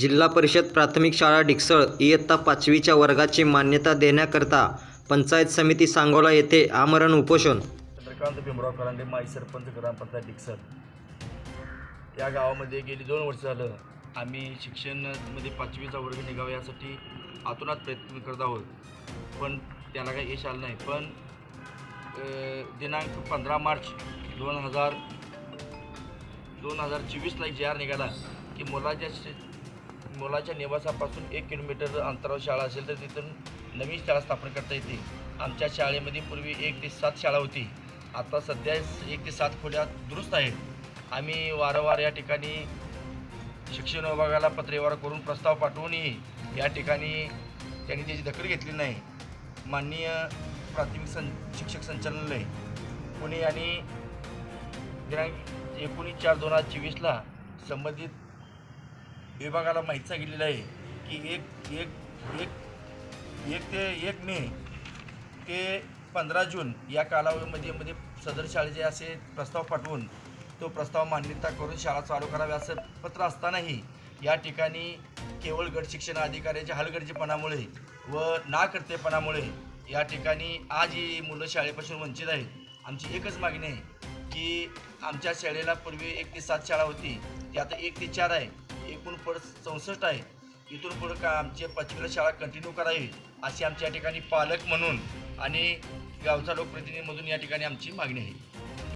जिल्हा परिषद प्राथमिक शाळा डिकसळ इयत्ता पाचवीच्या वर्गाची मान्यता देण्याकरता पंचायत समिती सांगोला येथे आमरण उपोषण. चंद्रकांत भीमराव करांडे माई सरपंच ग्रामपंचायत डिक्सर या गावामध्ये गेली दोन वर्ष झालं आम्ही शिक्षणमध्ये पाचवीचा वर्ग निघावा यासाठी आतुनात प्रयत्न करत आहोत. पण त्याला काही यश आलं नाही. पण दिनांक पंधरा मार्च दोन हजार दोन हजार चोवीसला एक जी आर निघाला की मुलाच्या मुलाच्या निवासापासून एक किलोमीटर अंतरावर शाळा असेल तर तिथून नवीन शाळा स्थापन करता येते. आमच्या शाळेमध्ये पूर्वी एक ते सात शाळा होती. आता सध्या एक ते सात खोल्या दुरुस्त आहेत. आम्ही वारंवार या ठिकाणी शिक्षण विभागाला पत्रव्यवहार करून प्रस्ताव पाठवूनही या ठिकाणी त्यांनी त्याची दखल घेतली नाही. माननीय प्राथमिक सं शिक्षक संचालनालय पुणे यांनी दिनांक एकोणीस चार दोन हजार चोवीसला संबंधित विभागाला माहीत सांगितलेलं आहे की एक एक एक एक ते एक मे ते पंधरा जून या कालावधीमध्ये मध्ये सदर शाळेचे असे प्रस्ताव पाठवून तो प्रस्ताव मान्यता करून शाळा चालू करावी असं पत्र असतानाही या ठिकाणी केवळ गट शिक्षण अधिकाऱ्याच्या हलगर्जीपणामुळे व नाकर्तेपणामुळे या ठिकाणी आज ही मुलं शाळेपासून वंचित आहेत. आमची एकच मागणी आहे की आमच्या शाळेला पूर्वी एक ते सात शाळा होती ती आता एक ते चार आहे. एकूण पड चौसष्ट आहे. इथून पुढं का आमच्या पाचवीला शाळा कंटिन्यू करावी अशी आमच्या या ठिकाणी पालक म्हणून आणि गावचा लोकप्रतिनिधीमधून या ठिकाणी आमची मागणी आहे.